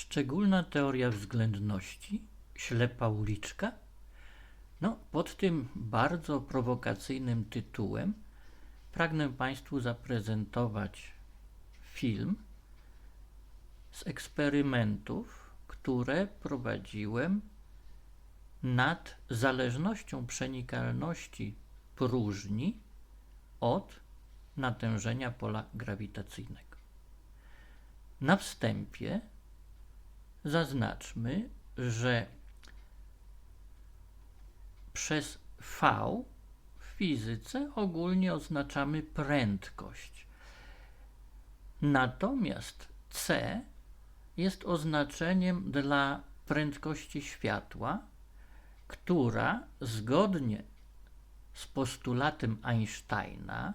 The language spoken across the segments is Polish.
Szczególna teoria względności? Ślepa uliczka? No, pod tym bardzo prowokacyjnym tytułem pragnę Państwu zaprezentować film z eksperymentów, które prowadziłem nad zależnością przenikalności próżni od natężenia pola grawitacyjnego. Na wstępie zaznaczmy, że przez V w fizyce ogólnie oznaczamy prędkość. Natomiast C jest oznaczeniem dla prędkości światła, która zgodnie z postulatem Einsteina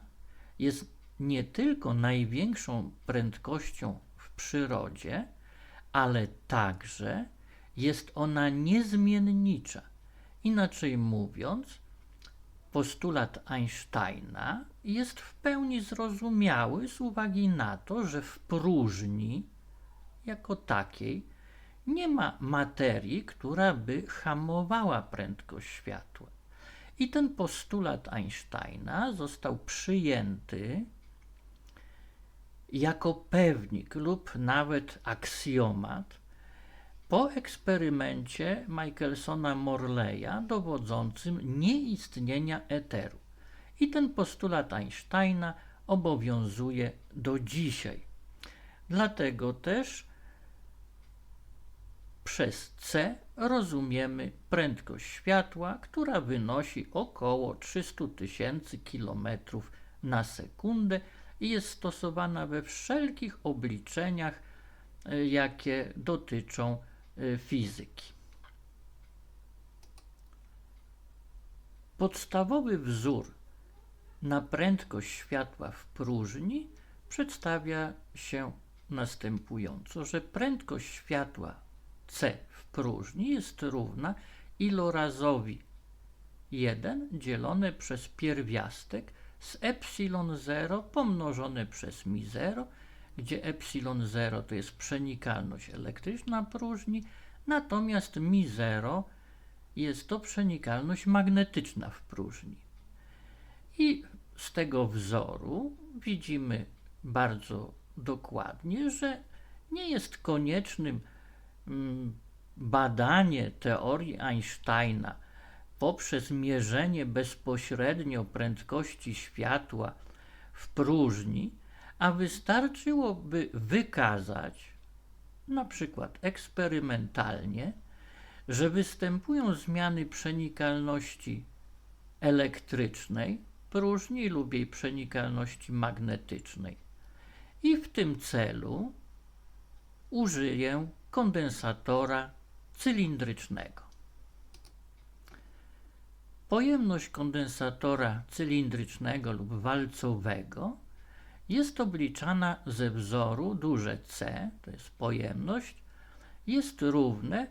jest nie tylko największą prędkością w przyrodzie, ale także jest ona niezmiennicza. Inaczej mówiąc, postulat Einsteina jest w pełni zrozumiały z uwagi na to, że w próżni jako takiej nie ma materii, która by hamowała prędkość światła. I ten postulat Einsteina został przyjęty jako pewnik lub nawet aksjomat po eksperymencie Michelsona Morleya dowodzącym nieistnienia eteru. I ten postulat Einsteina obowiązuje do dzisiaj. Dlatego też przez C rozumiemy prędkość światła, która wynosi około 300 tysięcy km na sekundę i jest stosowana we wszelkich obliczeniach, e, jakie dotyczą e, fizyki. Podstawowy wzór na prędkość światła w próżni przedstawia się następująco, że prędkość światła c w próżni jest równa ilorazowi 1 dzielone przez pierwiastek z epsilon 0 pomnożone przez mi 0, gdzie epsilon 0 to jest przenikalność elektryczna próżni, natomiast mi 0 jest to przenikalność magnetyczna w próżni. I z tego wzoru widzimy bardzo dokładnie, że nie jest koniecznym mm, badanie teorii Einsteina poprzez mierzenie bezpośrednio prędkości światła w próżni, a wystarczyłoby wykazać, na przykład eksperymentalnie, że występują zmiany przenikalności elektrycznej próżni lub jej przenikalności magnetycznej. I w tym celu użyję kondensatora cylindrycznego. Pojemność kondensatora cylindrycznego lub walcowego jest obliczana ze wzoru duże C, to jest pojemność, jest równe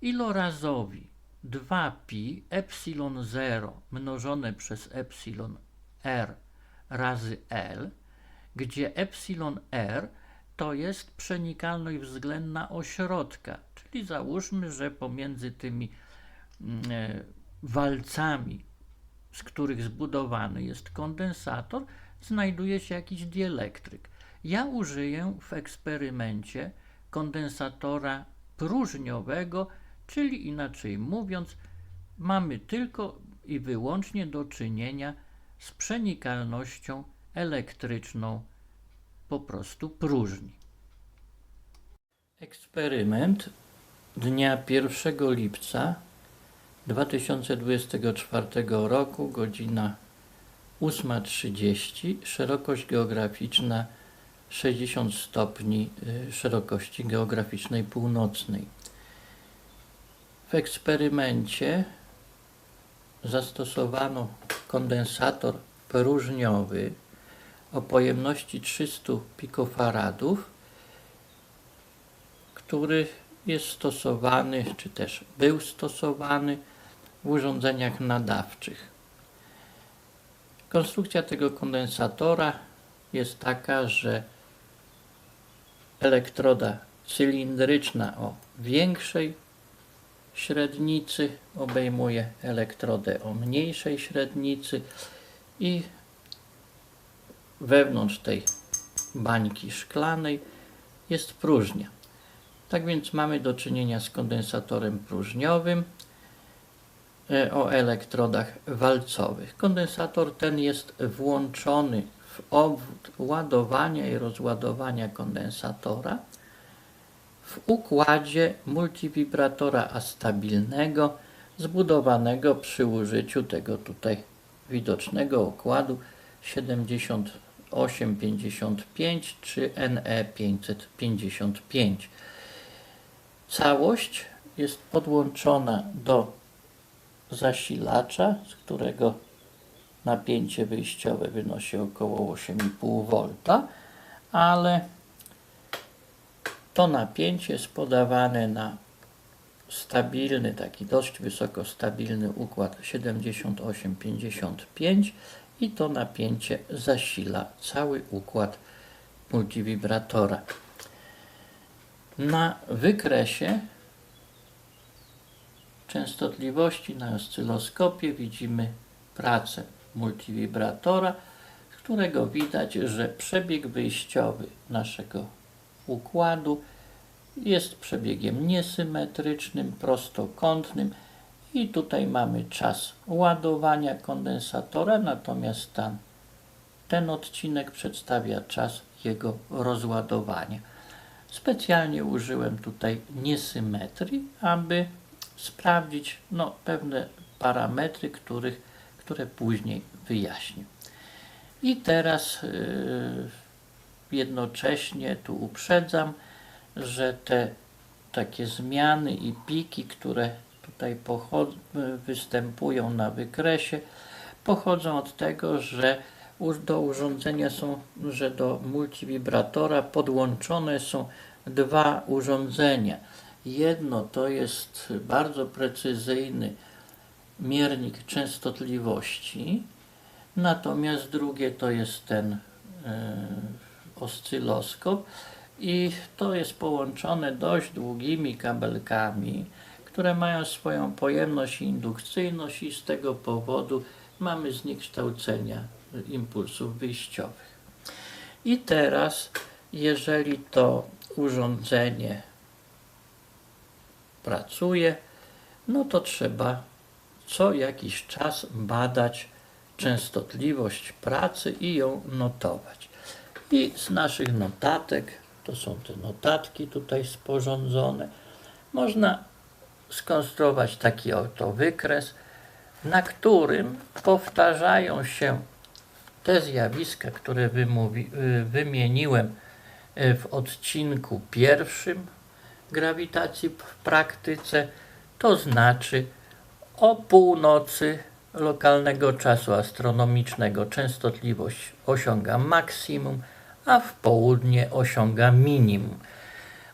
ilorazowi 2pi epsilon 0 mnożone przez epsilon r razy L, gdzie epsilon r to jest przenikalność względna ośrodka, czyli załóżmy, że pomiędzy tymi mm, e, walcami, z których zbudowany jest kondensator, znajduje się jakiś dielektryk. Ja użyję w eksperymencie kondensatora próżniowego, czyli inaczej mówiąc, mamy tylko i wyłącznie do czynienia z przenikalnością elektryczną po prostu próżni. Eksperyment dnia 1 lipca 2024 roku, godzina 8.30, szerokość geograficzna 60 stopni y, szerokości geograficznej północnej. W eksperymencie zastosowano kondensator próżniowy o pojemności 300 pikofaradów, który jest stosowany, czy też był stosowany w urządzeniach nadawczych. Konstrukcja tego kondensatora jest taka, że elektroda cylindryczna o większej średnicy obejmuje elektrodę o mniejszej średnicy i wewnątrz tej bańki szklanej jest próżnia. Tak więc mamy do czynienia z kondensatorem próżniowym o elektrodach walcowych. Kondensator ten jest włączony w obwód ładowania i rozładowania kondensatora w układzie multivibratora astabilnego zbudowanego przy użyciu tego tutaj widocznego układu 7855 czy NE555. Całość jest podłączona do zasilacza, z którego napięcie wyjściowe wynosi około 8,5 V, ale to napięcie jest podawane na stabilny, taki dość wysoko stabilny układ 7855 i to napięcie zasila cały układ multivibratora. Na wykresie częstotliwości na oscyloskopie widzimy pracę multivibratora, z którego widać, że przebieg wyjściowy naszego układu jest przebiegiem niesymetrycznym, prostokątnym i tutaj mamy czas ładowania kondensatora, natomiast ten, ten odcinek przedstawia czas jego rozładowania. Specjalnie użyłem tutaj niesymetrii, aby sprawdzić no, pewne parametry, których, które później wyjaśnię. I teraz yy, jednocześnie tu uprzedzam, że te takie zmiany i piki, które tutaj występują na wykresie, pochodzą od tego, że do urządzenia są, że do multivibratora podłączone są dwa urządzenia. Jedno to jest bardzo precyzyjny miernik częstotliwości, natomiast drugie to jest ten y, oscyloskop i to jest połączone dość długimi kabelkami, które mają swoją pojemność i indukcyjność i z tego powodu mamy zniekształcenia impulsów wyjściowych. I teraz, jeżeli to urządzenie pracuje, no to trzeba co jakiś czas badać częstotliwość pracy i ją notować. I z naszych notatek, to są te notatki tutaj sporządzone, można skonstruować taki oto wykres, na którym powtarzają się te zjawiska, które wymówi, y, wymieniłem y, w odcinku pierwszym grawitacji w praktyce, to znaczy o północy lokalnego czasu astronomicznego częstotliwość osiąga maksimum, a w południe osiąga minimum.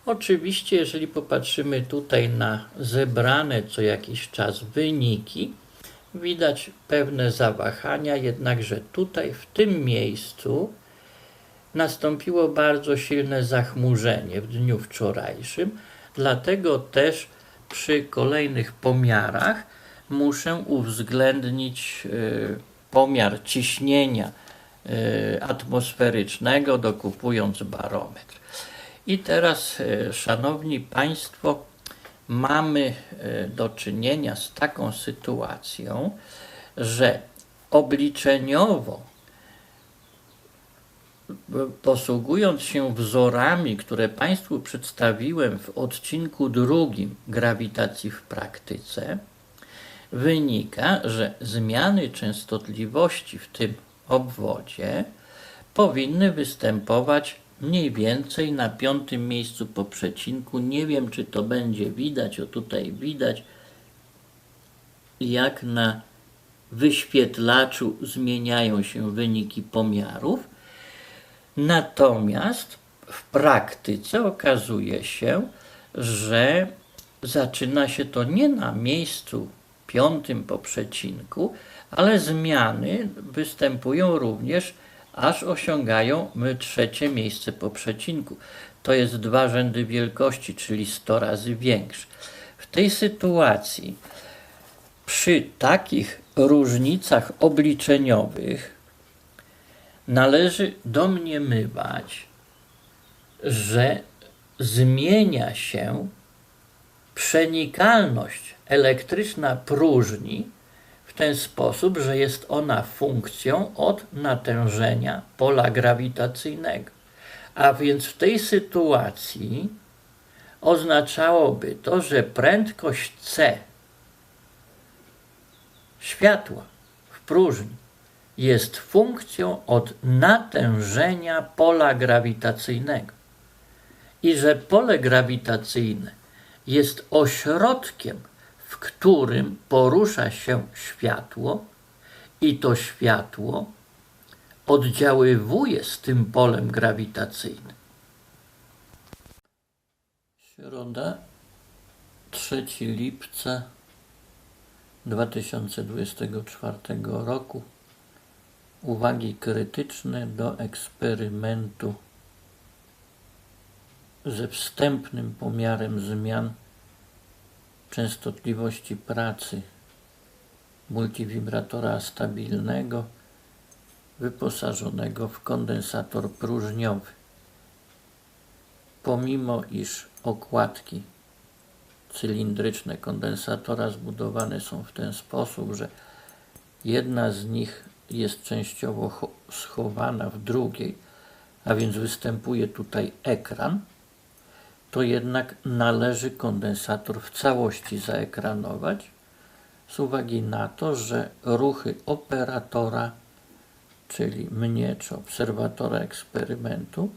Oczywiście, jeżeli popatrzymy tutaj na zebrane co jakiś czas wyniki, widać pewne zawahania, jednakże tutaj w tym miejscu nastąpiło bardzo silne zachmurzenie w dniu wczorajszym, dlatego też przy kolejnych pomiarach muszę uwzględnić y, pomiar ciśnienia y, atmosferycznego, dokupując barometr. I teraz, y, Szanowni Państwo, mamy do czynienia z taką sytuacją, że obliczeniowo posługując się wzorami, które Państwu przedstawiłem w odcinku drugim grawitacji w praktyce, wynika, że zmiany częstotliwości w tym obwodzie powinny występować mniej więcej na piątym miejscu po przecinku. Nie wiem, czy to będzie widać, o tutaj widać, jak na wyświetlaczu zmieniają się wyniki pomiarów. Natomiast w praktyce okazuje się, że zaczyna się to nie na miejscu piątym po przecinku, ale zmiany występują również, aż osiągają trzecie miejsce po przecinku. to jest dwa rzędy wielkości, czyli 100 razy większy. W tej sytuacji przy takich różnicach obliczeniowych należy domniemywać, że zmienia się przenikalność elektryczna próżni w ten sposób, że jest ona funkcją od natężenia pola grawitacyjnego. A więc w tej sytuacji oznaczałoby to, że prędkość c światła w próżni jest funkcją od natężenia pola grawitacyjnego i że pole grawitacyjne jest ośrodkiem, w którym porusza się światło i to światło oddziaływuje z tym polem grawitacyjnym. Środa, 3 lipca 2024 roku. Uwagi krytyczne do eksperymentu ze wstępnym pomiarem zmian częstotliwości pracy multivibratora stabilnego wyposażonego w kondensator próżniowy. Pomimo iż okładki cylindryczne kondensatora zbudowane są w ten sposób, że jedna z nich jest częściowo schowana w drugiej, a więc występuje tutaj ekran, to jednak należy kondensator w całości zaekranować z uwagi na to, że ruchy operatora, czyli mnie czy obserwatora eksperymentu,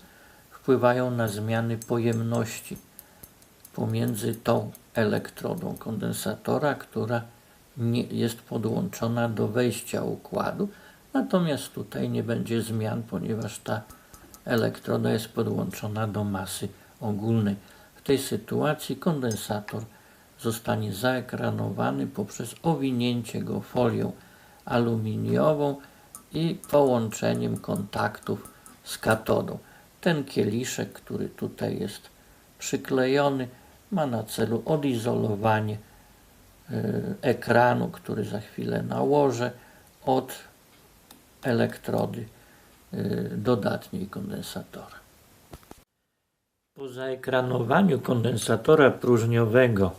wpływają na zmiany pojemności pomiędzy tą elektrodą kondensatora, która nie jest podłączona do wejścia układu, natomiast tutaj nie będzie zmian, ponieważ ta elektroda jest podłączona do masy ogólnej. W tej sytuacji kondensator zostanie zaekranowany poprzez owinięcie go folią aluminiową i połączeniem kontaktów z katodą. Ten kieliszek, który tutaj jest przyklejony, ma na celu odizolowanie ekranu, który za chwilę nałożę, od elektrody y, dodatniej kondensatora. Po zaekranowaniu kondensatora próżniowego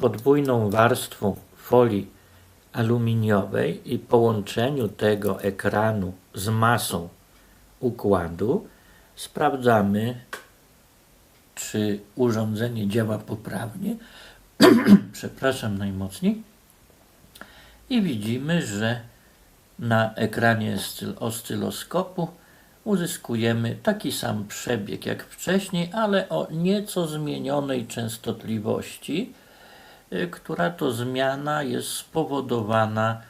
podwójną warstwą folii aluminiowej i połączeniu tego ekranu z masą układu sprawdzamy czy urządzenie działa poprawnie. Przepraszam najmocniej. I widzimy, że na ekranie oscyloskopu uzyskujemy taki sam przebieg jak wcześniej, ale o nieco zmienionej częstotliwości, y, która to zmiana jest spowodowana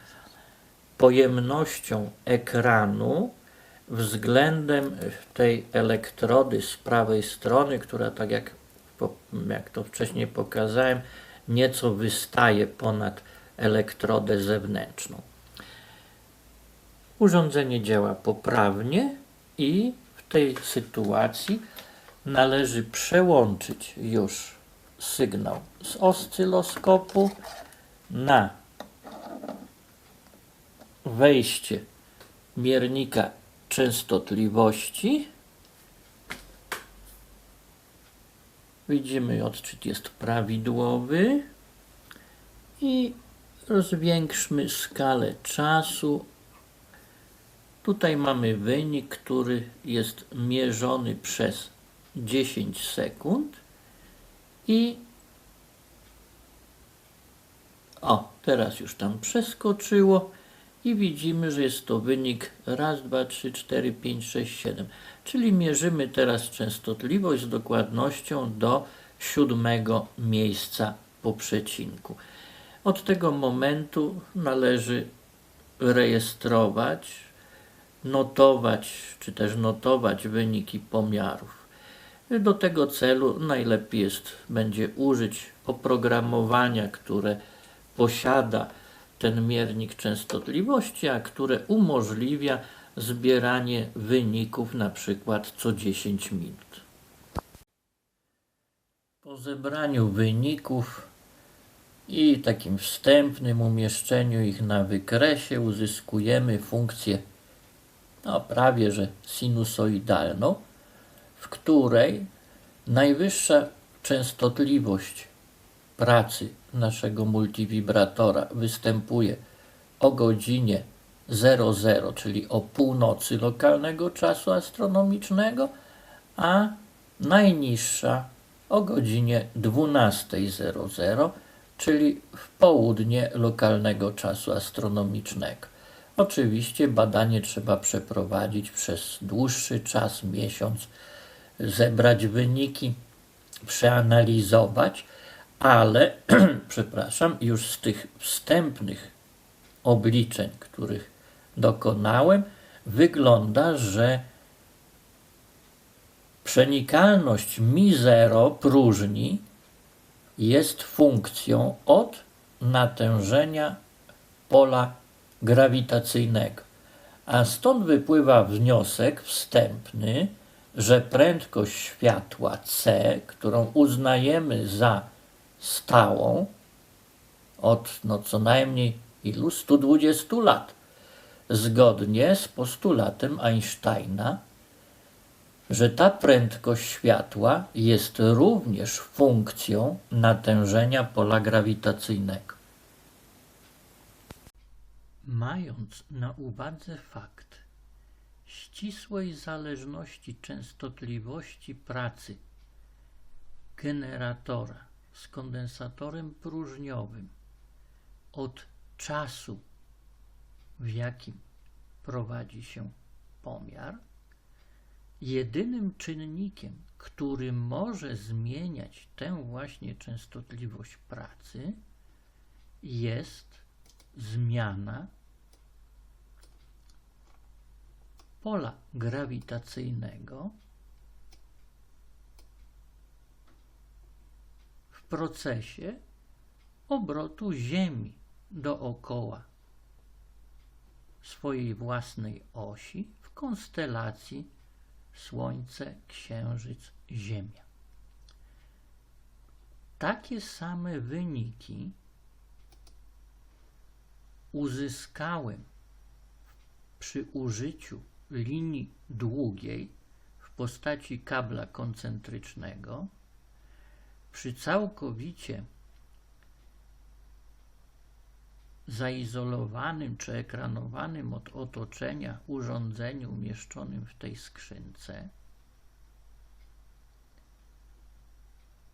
pojemnością ekranu względem tej elektrody z prawej strony, która tak jak, jak to wcześniej pokazałem, nieco wystaje ponad elektrodę zewnętrzną. Urządzenie działa poprawnie i w tej sytuacji należy przełączyć już sygnał z oscyloskopu na wejście miernika częstotliwości. Widzimy, odczyt jest prawidłowy. I rozwiększmy skalę czasu. Tutaj mamy wynik, który jest mierzony przez 10 sekund. I o, teraz już tam przeskoczyło i widzimy, że jest to wynik raz, dwa, trzy, cztery, pięć, sześć, siedem. Czyli mierzymy teraz częstotliwość z dokładnością do siódmego miejsca po przecinku. Od tego momentu należy rejestrować, notować, czy też notować wyniki pomiarów. Do tego celu najlepiej jest, będzie użyć oprogramowania, które posiada ten miernik częstotliwości, a które umożliwia zbieranie wyników na przykład co 10 minut. Po zebraniu wyników i takim wstępnym umieszczeniu ich na wykresie uzyskujemy funkcję no, prawie że sinusoidalną, w której najwyższa częstotliwość pracy naszego multivibratora występuje o godzinie 00, czyli o północy lokalnego czasu astronomicznego, a najniższa o godzinie 12.00, czyli w południe lokalnego czasu astronomicznego. Oczywiście badanie trzeba przeprowadzić przez dłuższy czas, miesiąc, zebrać wyniki, przeanalizować, ale, przepraszam, już z tych wstępnych obliczeń, których dokonałem, wygląda, że przenikalność mi0 próżni jest funkcją od natężenia pola grawitacyjnego. A stąd wypływa wniosek wstępny, że prędkość światła c, którą uznajemy za stałą od no co najmniej ilu 120 lat, zgodnie z postulatem Einsteina, że ta prędkość światła jest również funkcją natężenia pola grawitacyjnego. Mając na uwadze fakt ścisłej zależności częstotliwości pracy generatora z kondensatorem próżniowym. Od czasu, w jakim prowadzi się pomiar, jedynym czynnikiem, który może zmieniać tę właśnie częstotliwość pracy, jest zmiana pola grawitacyjnego procesie obrotu Ziemi dookoła swojej własnej osi w konstelacji Słońce, Księżyc, Ziemia. Takie same wyniki uzyskałem przy użyciu linii długiej w postaci kabla koncentrycznego przy całkowicie zaizolowanym czy ekranowanym od otoczenia urządzeniu umieszczonym w tej skrzynce,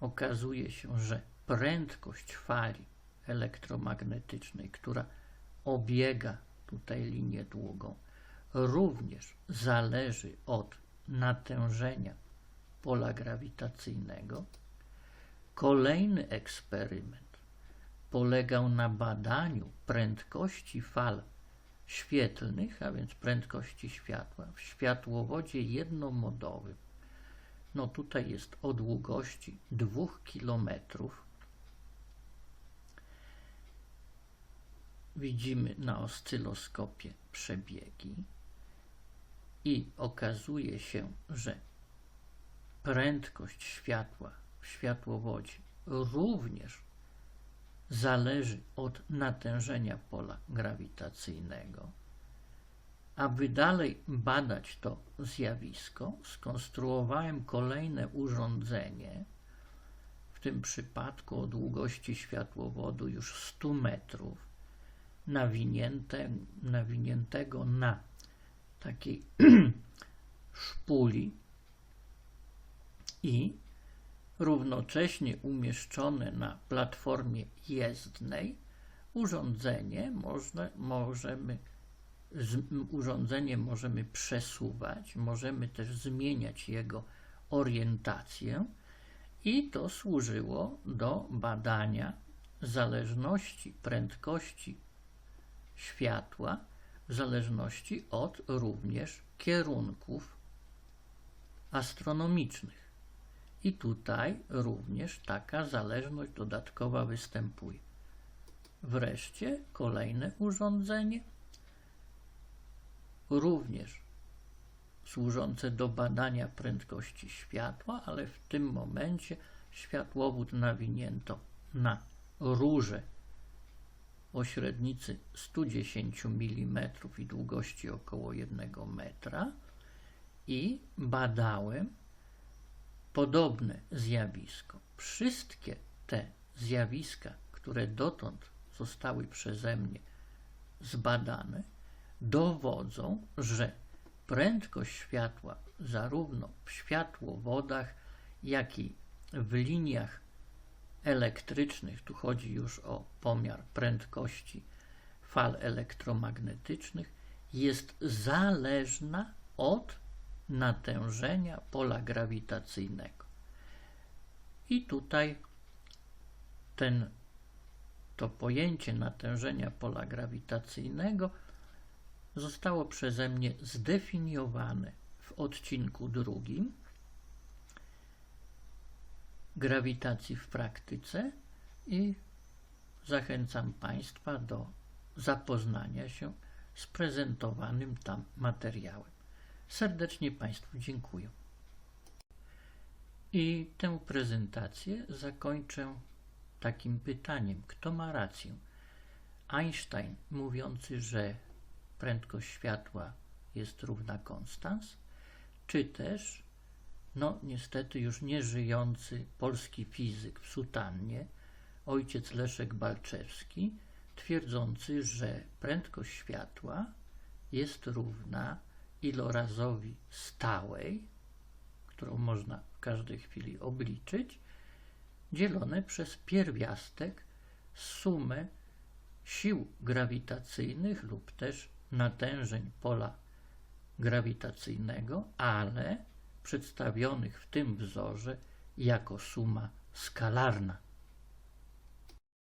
okazuje się, że prędkość fali elektromagnetycznej, która obiega tutaj linię długą, również zależy od natężenia pola grawitacyjnego. Kolejny eksperyment polegał na badaniu prędkości fal świetlnych, a więc prędkości światła w światłowodzie jednomodowym. No tutaj jest o długości 2 km. Widzimy na oscyloskopie przebiegi i okazuje się, że prędkość światła w światłowodzie również zależy od natężenia pola grawitacyjnego. Aby dalej badać to zjawisko, skonstruowałem kolejne urządzenie, w tym przypadku o długości światłowodu już 100 metrów, nawinięte, nawiniętego na takiej szpuli i równocześnie umieszczone na platformie jezdnej urządzenie można, możemy z, urządzenie możemy przesuwać, możemy też zmieniać jego orientację i to służyło do badania zależności prędkości światła w zależności od również kierunków astronomicznych. I tutaj również taka zależność dodatkowa występuje. Wreszcie kolejne urządzenie, również służące do badania prędkości światła, ale w tym momencie światłowód nawinięto na rurze o średnicy 110 mm i długości około 1 metra i badałem podobne zjawisko. Wszystkie te zjawiska, które dotąd zostały przeze mnie zbadane, dowodzą, że prędkość światła zarówno w światłowodach, jak i w liniach elektrycznych, tu chodzi już o pomiar prędkości fal elektromagnetycznych, jest zależna od natężenia pola grawitacyjnego. I tutaj ten, to pojęcie natężenia pola grawitacyjnego zostało przeze mnie zdefiniowane w odcinku drugim grawitacji w praktyce i zachęcam Państwa do zapoznania się z prezentowanym tam materiałem. Serdecznie Państwu dziękuję. I tę prezentację zakończę takim pytaniem: kto ma rację? Einstein mówiący, że prędkość światła jest równa konstans, czy też, no niestety już nieżyjący polski fizyk w sutannie, ojciec Leszek Balczewski, twierdzący, że prędkość światła jest równa ilorazowi stałej, którą można w każdej chwili obliczyć, dzielone przez pierwiastek sumę sił grawitacyjnych lub też natężeń pola grawitacyjnego, ale przedstawionych w tym wzorze jako suma skalarna.